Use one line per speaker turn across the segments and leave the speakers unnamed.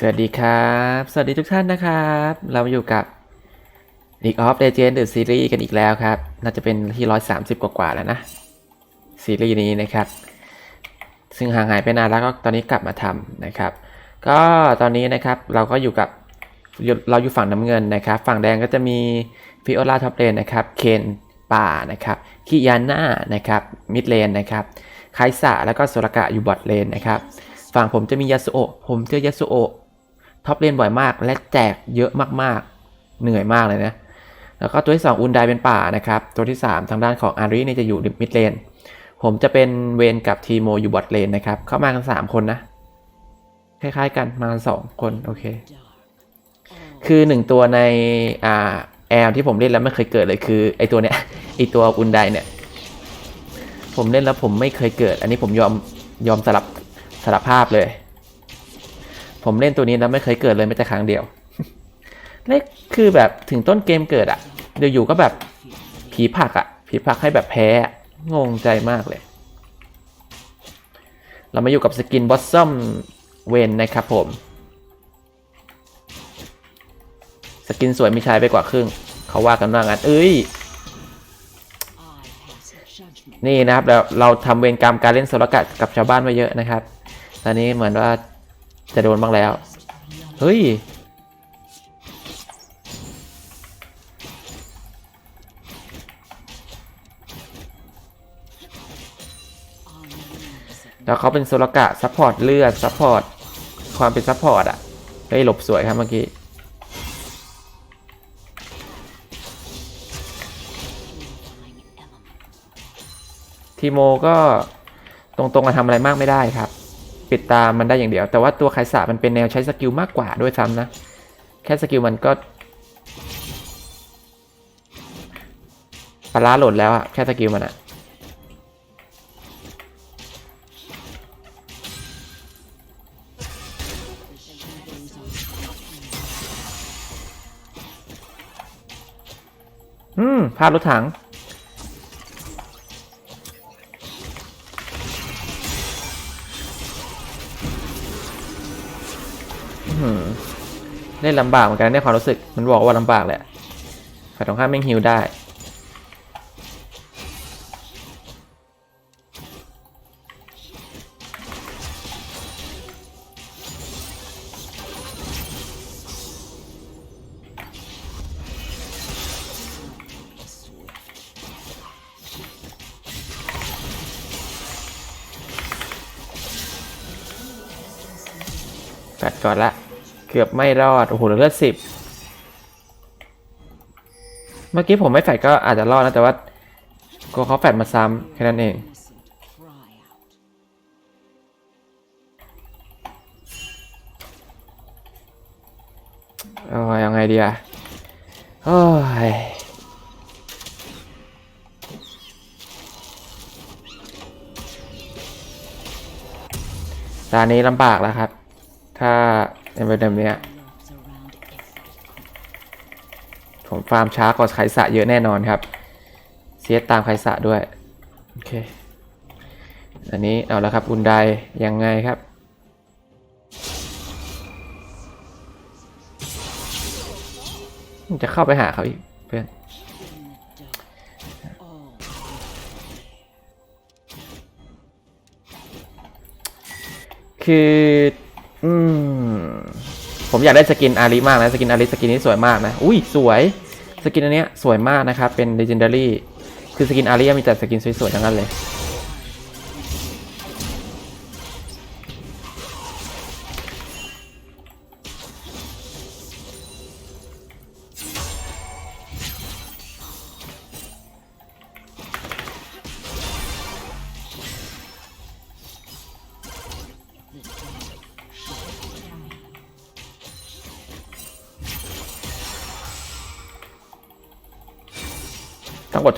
สวัสดีครับ สวัสดีทุกท่านนะครับ เราอยู่กับ League of Legends The Series กันอีกแล้วครับ น่าจะเป็นที่ 130 กว่าๆแล้วนะ ซีรีส์นี้นะครับ ซึ่งห่างหายไปนานแล้วก็ตอนนี้กลับมาทำนะครับ ก็ตอนนี้นะครับเราก็อยู่กับเราอยู่ฝั่งน้ำเงินนะครับ ฝั่งแดงก็จะมีฟิโอลาท็อปเลนนะครับ เคนป่านะครับคิยาน่านะครับ มิดเลนนะครับ ไคสะแล้วก็โซรากะอยู่บอทเลนนะครับ ฝั่งผมจะมียาสุโอะผมเจอยาสุโอะ ท็อปเลนบ่อยมาก และแจกเยอะมากๆ เหนื่อยมากเลยนะ แล้วก็ตัวที่ 2 อุนไดเป็นป่านะครับ ตัวที่ 3 ทางด้านของอารีเนี่ยจะอยู่มิดเลน ผมจะเป็นเวนกับทีโมอยู่บอทเลนนะครับ เข้ามากัน 3 คนนะ คล้ายๆกันมาสองคน โอเค คือ 1 ตัวในอ่าแอลที่ผมเล่นแล้วไม่เคยเกิดเลยคือไอตัวเนี้ยไอตัวอุนไดเนี่ยผมเล่นแล้วผมไม่เคยเกิด อันนี้ผมยอมยอมสลับสารภาพเลย ผมเล่นตัวนี้แล้วไม่เคยเกิดเลยแม้แต่ครั้งเดียว เล็กคือแบบถึงต้นเกมเกิดอะเดี๋ยวอยู่ก็แบบผีผักอะผีผักให้แบบแพ้งงใจมากเลย เรามาอยู่กับสกินบอสซัมเวนนะครับผม สกินสวยมีชายไปกว่าครึ่ง เขาว่ากันว่างั้นเอ้ยนี่นะครับเราเราทำเวรกรรมการเล่นโซลกัดกับชาวบ้านมาเยอะนะครับ ตอนนี้เหมือนว่า จะโดนบ้างแล้ว เฮ้ย แล้วเขาเป็นโซลกะซัพพอร์ตเลือดซัพพอร์ตความเป็นซัพพอร์ตอะได้ย หลบสวยครับเมื่อกี้ทีโมก็ตรงๆมาทำอะไรมากไม่ได้ครับ ปิดตามันได้อย่างเดียว แต่ว่าตัวไคสะมันเป็นแนวใช้สกิลมากกว่าด้วยซ้ำนะ แค่สกิลมันก็ปลาร้าหล่นแล้วอะแค่สกิลมันอะอืมพลาดรถถัง เล่นลำบากเหมือนกันในความรู้สึก มันบอกว่าลำบากแหละฝ่ายตรงข้ามแม่งฮิวได้ แปดก่อนละ เกือบไม่รอด โอ้โหเหลือเลือดสิบ เมื่อกี้ผมไม่แฟดก็อาจจะรอดนะ แต่ว่ากลัวเขาแฟดมาซ้ำแค่นั้นเอง โอ้ยยังไงดีอะโอ้ยตอนนี้ลำบากแล้วครับ ถ้า เป็นแบบเนี้ยผมฟาร์มช้ากว่าไคสะเยอะแน่นอนครับ เสียตามไคสะด้วย โอเค อันนี้เอาแล้วครับอุนไดยังไงครับจะเข้าไปหาเขาอีกเพื่อนคือ อืม ผมอยากได้สกินอาริมากนะสกินอาริสกินนี้สวยมากนะอุ้ยสวยสกินอันเนี้ยสวยมากนะครับเป็น legendary คือสกินอาริมีแต่สกินสวยๆทั้งนั้นเลย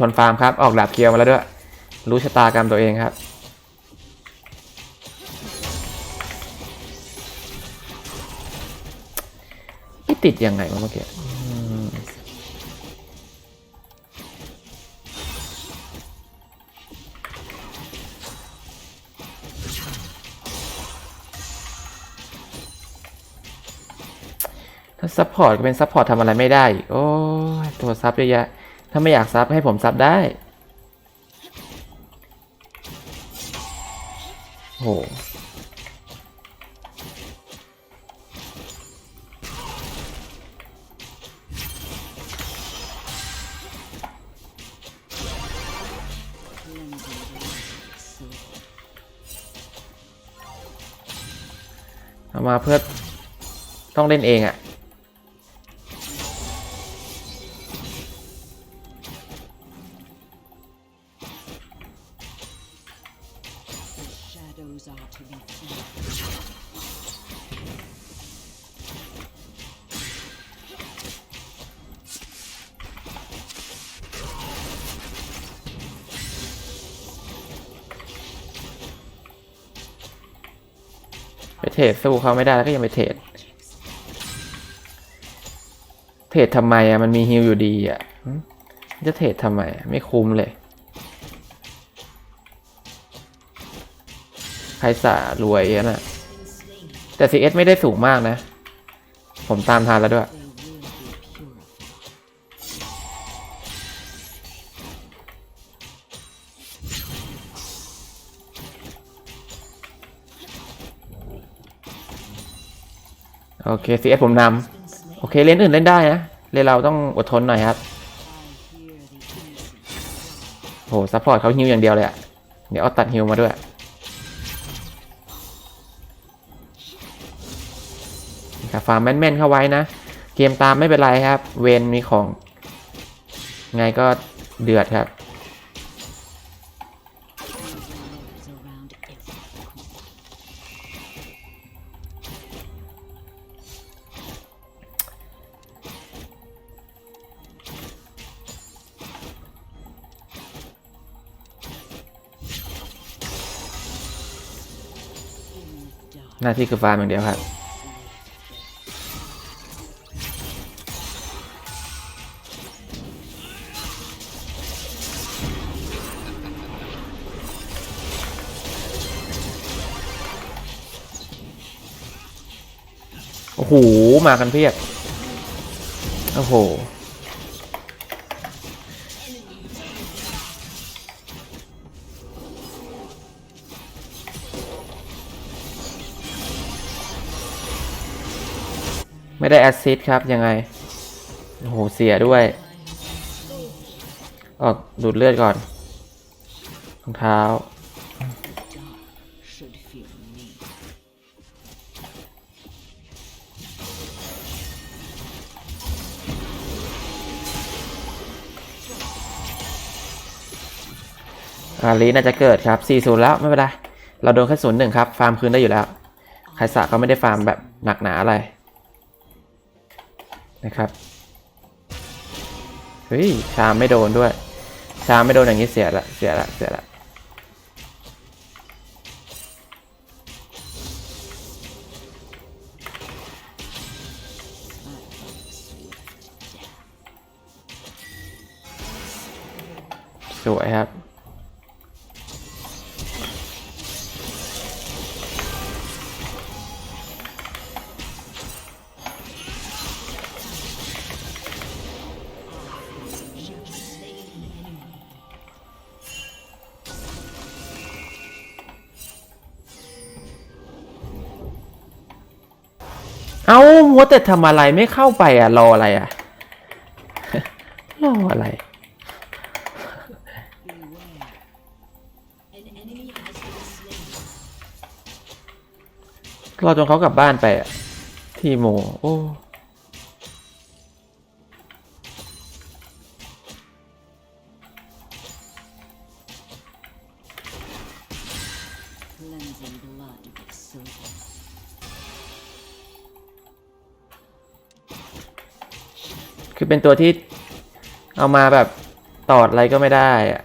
ทนฟาร์มครับ ออกดาบเคียวมาแล้วด้วย รู้ชะตากรรมตัวเองครับไม่ติดยังไงวะเมื่อกี้อืมซัพพอร์ตก็เป็นซัพพอร์ตทำอะไรไม่ได้ โอ้ตัวซับเยอะแยะ ถ้าไม่อยากซับให้ผมซับได้โหเอามาเพื่อต้องเล่นเองอะ่ะ สู้เขาไม่ได้แล้วก็ยังไปเทรดเทรดทำไมอะมันมีฮิลอยู่ดีอะจะเทรดทำไมไม่คุ้มเลยใครสารวยอะนะแต่ CS ไม่ได้สูงมากนะ ผมตามทานแล้วด้วย โอเค CS ผมนำโอเคเล่นอื่นเล่นได้นะเล่นเราต้องอดทนหน่อยครับโหซัพพอร์ตเขาฮิวอย่างเดียวเลยอะเดี๋ยวเอาตัดฮิวมาด้วยครับฟาร์มแม่นๆเข้าไว้นะ เกมตามไม่เป็นไรครับ เวนมีของ ไงก็เดือดครับ น้าที่คือฟาร์มอย่างเดียวครับโอ้โห มากันเพียบ โอ้โห ไม่ได้แอสซิดครับ ยังไง โอ้โห เสียด้วย ออกดูดเลือดก่อนรองเท้า อาลีน่าจะเกิดครับ 40 แล้ว ไม่เป็นไร เราโดนแค่ศูนย์หนึ่งครับ ฟาร์มคืนได้อยู่แล้วไคสะก็ไม่ได้ฟาร์มแบบหนักหนาอะไร นะครับเฮ้ยชามไม่โดนด้วย ชามไม่โดนอย่างนี้เสียละเสียละเสียละสวยครับ เอามัวแต่ทำอะไรไม่เข้าไปอะ รออะไรอะ รออะไร รอจนเขากลับบ้านไปอะ ทีโม โอ้ คือเป็นตัวที่เอามาแบบตอดอะไรก็ไม่ได้อะ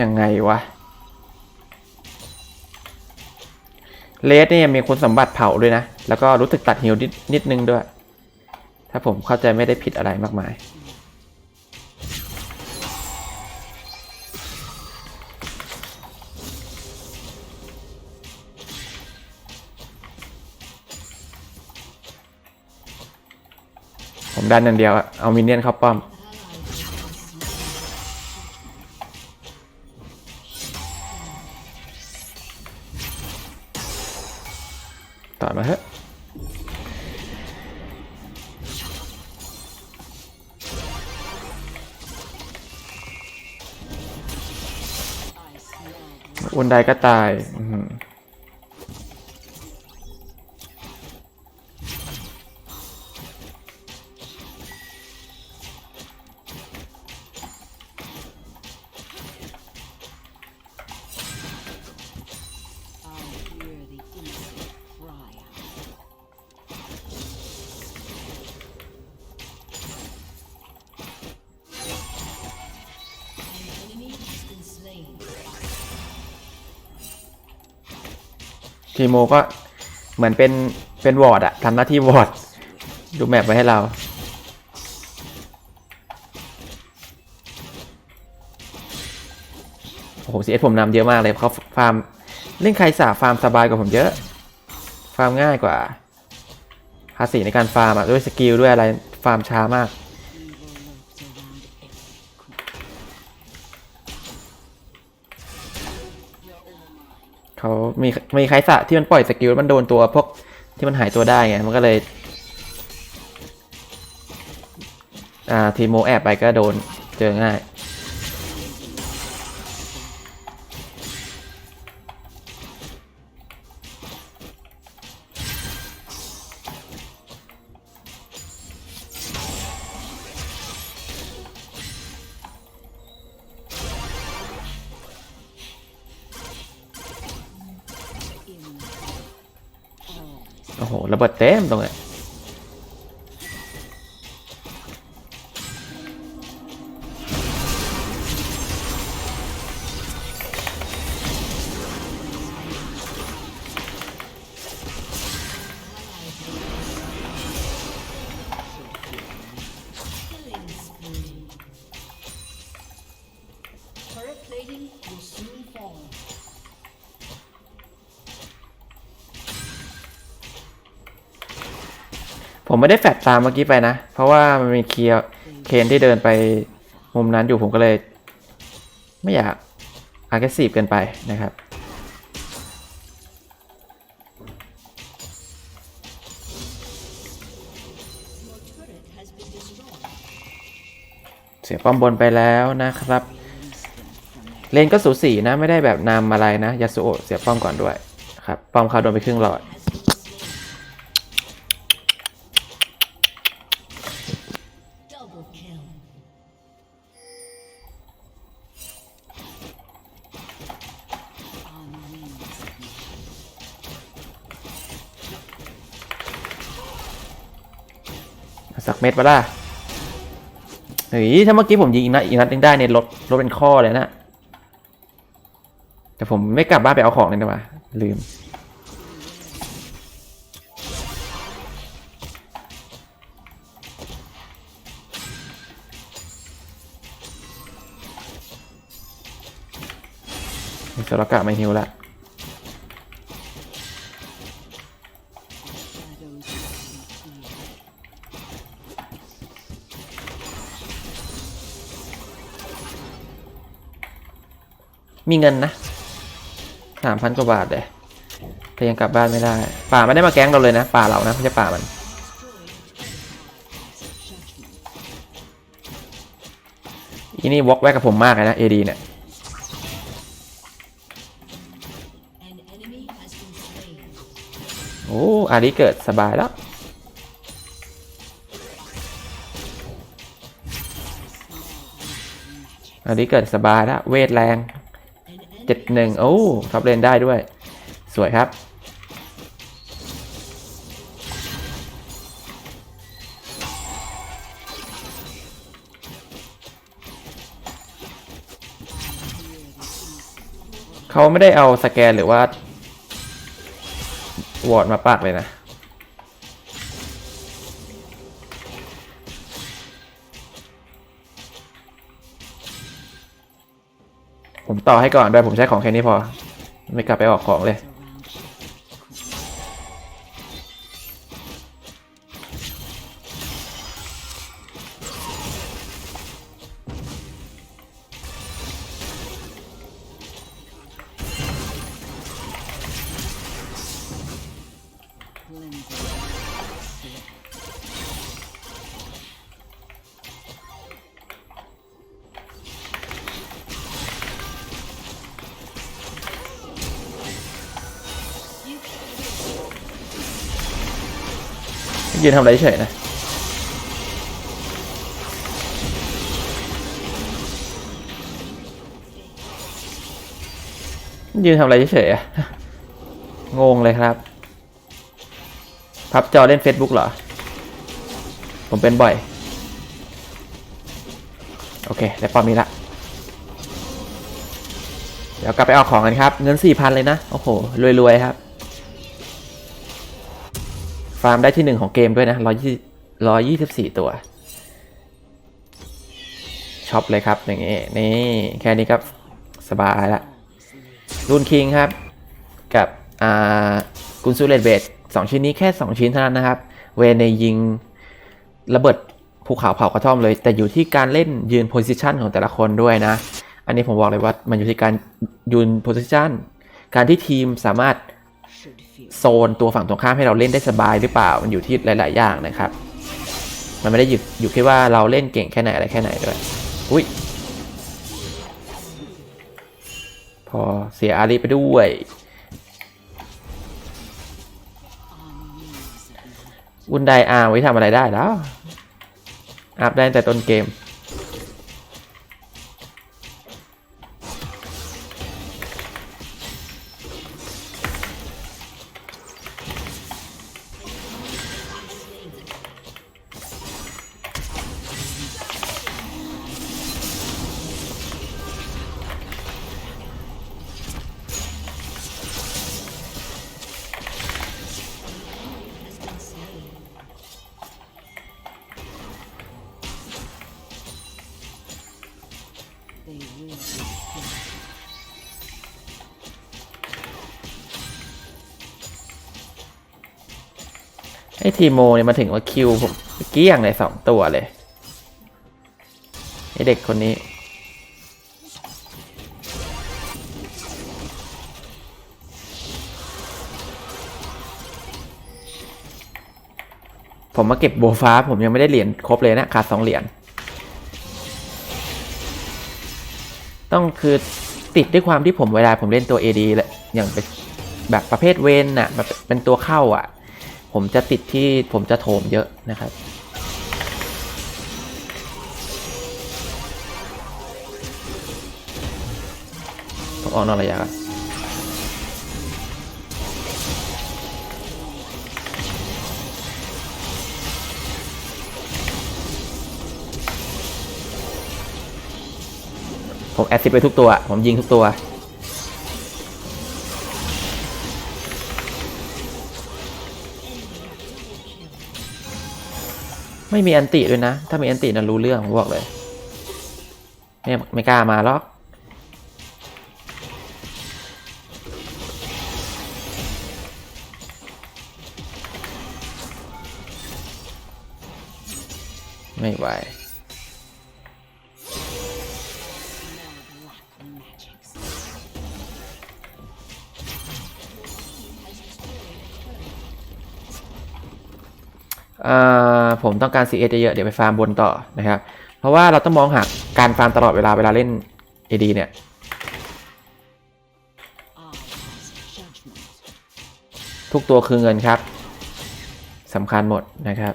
ยังไงวะเลสเนี่ยมีคุณสมบัติเผาด้วยนะ แล้วก็รู้สึกตัดฮิวนิดนิดนึงด้วย ถ้าผมเข้าใจไม่ได้ผิดอะไรมากมาย ผมดันอย่างเดียว เอามินเนี่ยนเข้าป้อม ตายมาฮะวันใดก็ตาย อื้อ ทีโมก็เหมือนเป็นเป็นวอร์ดอะทำหน้าที่วอร์ดดูแมปไว้ให้เรา โอ้โหซีเอสผมนำเยอะมากเลยเขาฟาร์มเล่นใครสาฟาร์มสบายกว่าผมเยอะ ฟาร์มง่ายกว่า ภาษีในการฟาร์มอะด้วยสกิลด้วยอะไร ฟาร์มช้ามาก เขามีมีใครสะที่มันปล่อยสกิลมันโดนตัวพวกที่มันหายตัวได้ไงมันก็เลยอ่าทีโมแอบไปก็โดนเจอง่าย ระเบิดเต็มตรงเนี้ย ผมไม่ได้แฟดตามเมื่อกี้ไปนะ เพราะว่ามันมีเคียร์เคนที่เดินไปมุมนั้นอยู่ผมก็เลย ไม่อยากอาร์เกซีฟเกินไปนะครับเสียป้อมบนไปแล้วนะครับ เลนก็สูสีนะไม่ได้แบบนำอะไรนะยาสุโอเสียป้อมก่อนด้วยครับป้อมเขาโดนไปครึ่งหลอด
Double kill.
สักเม็ดปะล่ะเฮ้ยถ้าเมื่อกี้ผมยิงอีกนัดอีกนัดนึงได้เนี่ยลดลดเป็นข้อเลยนะ แต่ผมไม่กลับบ้านไปเอาของเลยนะวะลืม โซลกะไม่ฮิวละมีเงินนะสามพันกว่าบาทเลยแต่ยังกลับบ้านไม่ได้ ป่าไม่ได้มาแก๊งเราเลยนะ ป่าเรานะไม่ใช่ป่ามันอีนี่วอกแวกกับผมมากเลยนะเอดีเนี่ย อารีเกิดสบายแล้ว อารีเกิดสบายแล้ว เวทแรงเจ็ดหนึ่งโอ้ท็อปเลนได้ด้วย สวยครับเขาไม่ได้เอาสแกนหรือว่า วอร์ดมาปากเลยนะ ผมต่อให้ก่อนด้วยผมใช้ของแค่นี้พอ ไม่กลับไปออกของเลย ยืนทำอะไรเฉยนะยืนทำอะไรเฉยอะงงเลยครับ พับจอเล่น Facebook เหรอ ผมเป็นบ่อย โอเค ได้ปอมนี้ละ เดี๋ยวกลับไปเอาของกันครับ เงินสี่พันเลยนะ โอ้โห รวย ๆ ครับ ฟาร์มได้ที่หนึ่งของเกมด้วยนะร้อยยี่ร้อยยี่สิบสี่ตัวช็อปเลยครับอย่างงี้นี่แค่นี้ก็สบายละรุนคิงครับ กับอ่ากุนซูเลตเบดสองชิ้นนี้แค่สองชิ้นเท่านั้นนะครับ เวในยิงระเบิดภูเขาเผากระท่อมเลย แต่อยู่ที่การเล่นยืนโพซิชันของแต่ละคนด้วยนะ อันนี้ผมบอกเลยว่ามันอยู่ที่การยืนโพซิชันการที่ทีมสามารถ โซนตัวฝั่งตรงข้ามให้เราเล่นได้สบายหรือเปล่า มันอยู่ที่หลาย ๆ อย่างนะครับ มันไม่ได้อยู่อยู่แค่ว่าเราเล่นเก่งแค่ไหนอะไรแค่ไหนด้วย อุ้ย พอเสียอารีไปด้วยอุนไดอาร์ไว้ทำอะไรได้แล้ว อัพได้แต่ต้นเกม ไอ้ทีโมเนี่ยมาถึงว่าคิวผมเกลี้ยงเลยสองตัวเลยไอ้เด็กคนนี้ ผมมาเก็บโบฟ้า ผมยังไม่ได้เหรียญครบเลยนะขาดสองเหรียญต้องคือติดด้วยความที่ผมเวลาผมเล่นตัว AD แหละอย่างแบบประเภทเวนน่ะแบบเป็นตัวเข้าอะ ผมจะติดที่ผมจะโถมเยอะนะครับผมออกนอกระยะก่อนผมแอดซิปไปทุกตัว ผมยิงทุกตัว ไม่มีอันติด้วยนะ ถ้ามีอันตินะรู้เรื่องบอกเลย ไม่ไม่กล้ามาหรอกไม่ไหว ผมต้องการ CS เยอะเดี๋ยวไปฟาร์มบนต่อนะครับ เพราะว่าเราต้องมองหาการฟาร์มตลอดเวลาเวลาเล่น AD เนี่ยทุกตัวคือเงินครับสำคัญหมดนะครับ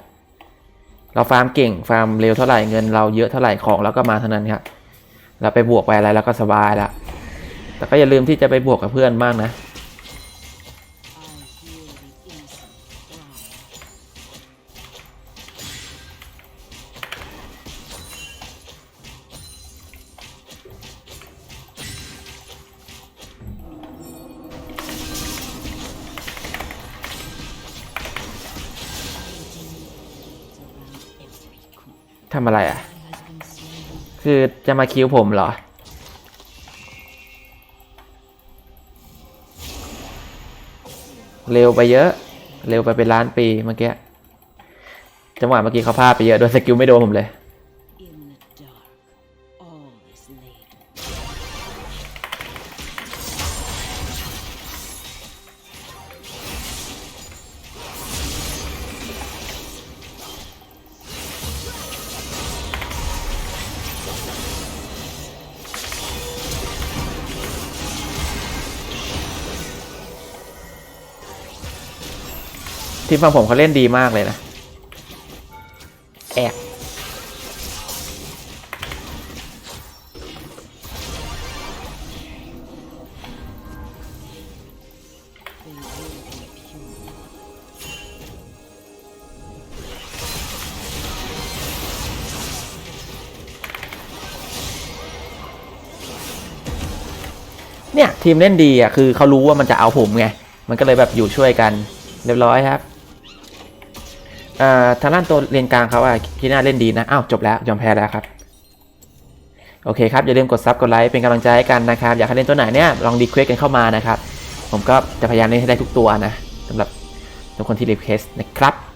เราฟาร์มเก่งฟาร์มเร็วเท่าไหร่เงินเราเยอะเท่าไหร่ของเราก็มาเท่านั้นครับเราไปบวกไปอะไรแล้วก็สบายละแต่ก็อย่าลืมที่จะไปบวกกับเพื่อนบ้างนะ จะมาคิวผมเหรอ เร็วไปเยอะ เร็วไปเป็นล้านปีเมื่อกี้ จังหวะเมื่อกี้เขาพลาดไปเยอะ โดนสกิลไม่โดนผมเลย ทีมฝั่งผมเขาเล่นดีมากเลยนะแอกเนี่ย ทีมเล่นดีอะคือเขารู้ว่ามันจะเอาผมไง มันก็เลยแบบอยู่ช่วยกัน เรียบร้อยครับ อ่าทางด้านตัวเรียนกลางเขาอะคีน่าเล่นดีนะ อ้าวจบแล้วยอมแพ้แล้วครับ โอเคครับ อย่าลืมกดซับกดไลค์เป็นกำลังใจให้กันนะครับ อยากให้เล่นตัวไหนเนี่ยลองดีเควสกันเข้ามานะครับ ผมก็จะพยายามเล่นให้ได้ทุกตัวนะสำหรับทุกคนที่รีเควสนะครับ